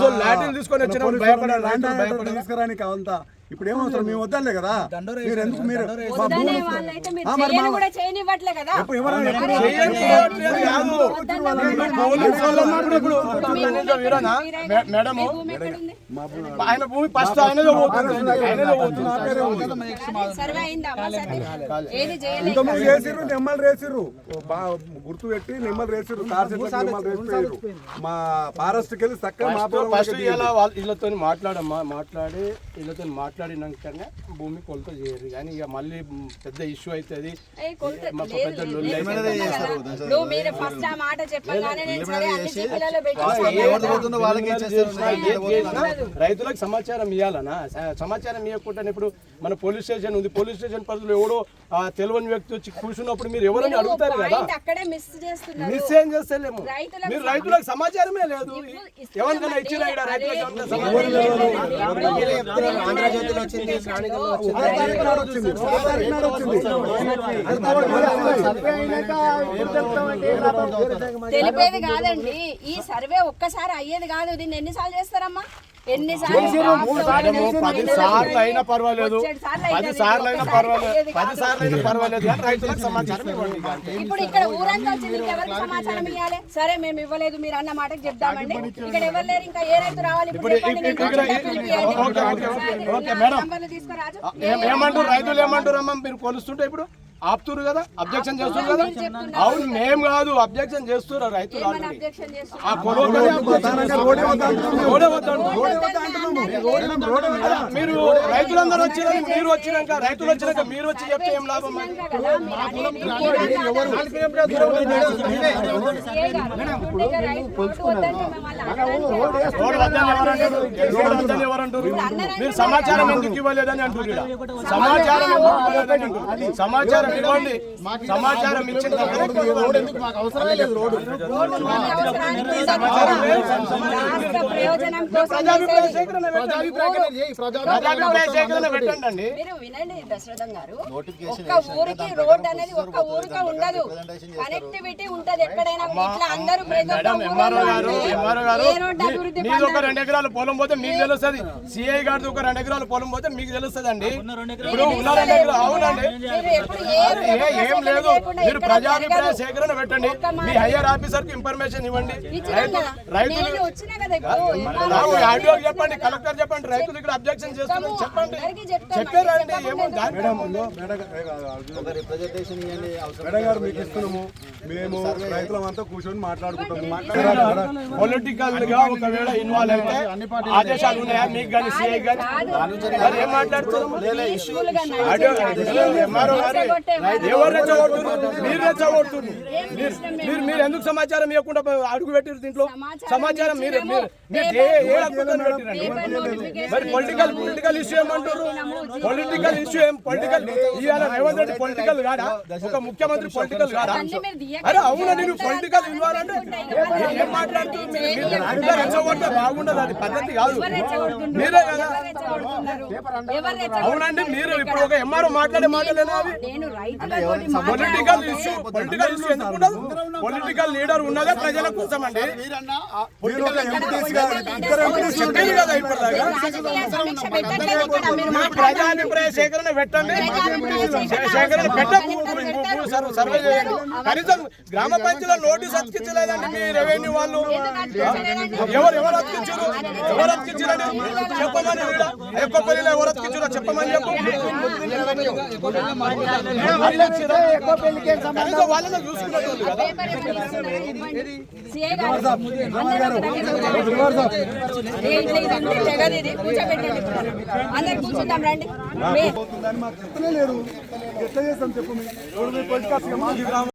Police తీసుకొని వచ్చిన భయపడారు తీసుకురానికి అవంతా ఇప్పుడు ఏమవుతారు మేము వద్దలే కదా. మీరు ఎందుకు మీరు మా వద్దనే భూములు- వాళ్ళైతే మీరు ఆ, మరి చేయని మా- కూడా చేయనివ్వట్లే కదా. ఎప్పుడు ఎవరైనా ఎప్పుడు చేయట్లేదు కాదు. పోలీసు వాళ్ళు ఉన్నప్పుడు ఇప్పుడు మీ నిజం వీరనా? మే- మేడము? భూమి ఎక్కడుంది? ఆయన భూమి ఫస్ట్ ఆయనదే పోతుంది ఆయనదే పోతుంది నా పేరే ఉంది. సర్వే అయిందా? అమ్మా సర్వే? ఏది చేయలేదు ఇంతకుముందు చేసిర్రు నెమ్మలు రేసిర్రు గుర్తు పెట్టి నెమ్మలు రేసిర్రు రేసిపోయారు మా ఫారెస్ట్కి వెళ్ళి చక్కగా మా వీళ్ళతో మాట్లాడమ్మా మాట్లాడి వీళ్ళతో మాట్లాడినాకనే భూమి కొలత చేయరు. కానీ ఇక మళ్ళీ పెద్ద ఇష్యూ అవుతుంది మాకు పెద్ద లొల్లి రైతులకు సమాచారం ఇవ్వాలనా సమాచారం ఇవ్వకుండా ఇప్పుడు మన పోలీస్ స్టేషన్ ఉంది పోలీస్ స్టేషన్ పరిధిలో ఎవడో ఆ తెలియని వ్యక్తి వచ్చి కూర్చున్నప్పుడు మీరు ఎవరైనా అడుగుతారు కదా మిస్ ఏం చేస్తలేము రైతులకు మీరు రైతులకు సమాచారమే లేదు ఎవరికైనా ఇచ్చినా తెలిపేది కాదండి ఈ సర్వే ఒక్కసారి అయ్యేది కాదు దీన్ని ఎన్నిసార్లు చేస్తారమ్మా పది సార్లు అయినా పర్వాలేదు. పది. సార్లు అయినా పర్వాలేదు. అయ్యేది పది కాదు. సార్లు అయినా పర్వాలేదు. కానీ రైతులకు సమాచారం ఇవ్వండి. అంతే. ఇప్పుడు ఇక్కడ ఊరంతా వచ్చింది. ఎవరికి సమాచారం ఇవ్వాలి? సరే మేము ఇవ్వలేదు. మీరు అన్న మాటకి చెప్దామండి. ఇక్కడ ఎవరు లేరు? ఇంకా ఏ రైతు రావాలి? ఇప్పుడు. Okay, madam. ఏమంటారు? రైతులు ఏమంటారు? అమ్మ మీరు కొలుస్తుంటే ఇప్పుడు? ఆపుతురు కదా అబ్జెక్షన్ చేస్తారు కదా అవును మేము కాదు అబ్జెక్షన్ చేస్తున్నారు రైతులు చేస్తున్నారు ఆ మీరు రైతులందరూ వచ్చినాక మీరు వచ్చినాక రైతులు వచ్చినాక మీరు వచ్చి చెప్తే ఏం లాభం ఎవరంటారు మీరు సమాచారం ఎందుకు ఇవ్వలేదని అంటారు ఈడ. సమాచారం సమాచారం ఇవ్వండి. సమాచారం ఇచ్చిన మీరు వినండి దశరథం గారు. ఒక్క ఊరికి రోడ్ అనేది ఒక్క ఊరికి ఉండదు. కనెక్టివిటీ ఉంటది ఎక్కడైనా. ఇట్లా అందరూ ప్రతి ఒక్క మేడం ఎంఆర్ఓ గారు ఊరిలో ఎంఆర్ఓ గారు ఏ రోడ్డు అభివృద్ధి మీది ఒక? రెండు ఎకరాల పొలం పోతే మీకు తెలుస్తుంది. సిఐ గారిది ఒక రెండు ఎకరాల పొలం పోతే మీకు తెలుస్తుంది అండి ఇప్పుడు ఉన్న రెండు ఎకరాలు అవునండి. మీరు ఎప్పుడు ఏ లేదు. మీరు ప్రజాభిప్రాయ. సేకరణ పెట్టండి. మీ హయ్యర్ ఆఫీసర్కి ఇన్ఫర్మేషన్ ఇవ్వండి. రైతులు నేను వచ్చినా కదా ఇప్పుడు. నాకు ఆడియో చెప్పండి కలెక్టర్ చెప్పండి రైతులు ఇక్కడ అబ్జెక్షన్ చేస్తున్నారు. చెప్పండి. చెప్పారండి ఏమో దాని మేడం ఉందో మేడం గారు- ఒక రిప్రజెంటేషన్ ఇవ్వండి అవసరం మేడం గారు మీకు ఇస్తున్నాము. మేము రైతులమంతా కూర్చొని మాట్లాడుకుంటాము పొలిటికల్గా ఒకవేళ ఇన్వాల్వ్ అయితే ఆదేశాలు ఉన్నాయా మీకు కానీ సిఐ కానీ? ఏం మాట్లాడుతున్నాము. ఎంఆర్ఓ గారు. ఎవరు రెచ్చగొడుతున్నారు? మీరు రెచ్చగొడుతున్నారు. మీరు మీరు మీరు ఎందుకు సమాచారం ఇవ్వకుండా అడుగు పెట్టారు దీంట్లో? సమాచారం మీరు. మీరు మీరు ఏ పెట్టిరండి మరి పొలిటికల్ పొలిటికల్ ఇష్యూ ఏమంటారు పొలిటికల్ ఇష్యూ ఏం పొలిటికల్ ఇవాళ రేవంత్ రెడ్డి పొలిటికల్ కాడా? ఒక ముఖ్యమంత్రి పొలిటికల్ కాడా. అరే అవునా నేను పొలిటికల్ ఇన్వాల్వ్ అంటే ఏ- మీరు? అందరూ రెచ్చగొడితే బాగుండదు అది పద్ధతి కాదు? మీరే కదా? అవునండి మీరు ఇప్పుడు ఒక ఎంఆర్ఓ మాట్లాడే రైతుల పొలిటికల్ ఇష్యూ పొలిటికల్ ఇష్యూ ఎందుకు ఉండదు? పొలిటికల్ లీడర్ ఉన్నదే ప్రజల కోసం అండి. ప్రజాభిప్రాయ సేకరణ పెట్టండి. సేకరణ సేకరణ పెట్టారు. సర్వ- చేయండి. కనీసం గ్రామ పంచాయతీలో నోటీస్ అతికించలేదండి మీ రెవెన్యూ వాళ్ళు? ఎవరు ఎవరు అతికించారు? ఎవరు అతికించారండి? చెప్పమని వీడ. ఎక్కువ పనిలో ఎవరు అతికించారో? చెప్పమని చెప్పు. కనీసం వాళ్ళని చూసుకున్నట్టు కదా. అందరూ కూర్చుందాం రండి. ఎట్లా చేస్తాం చెప్పు మీరు? పొలిటికల్స్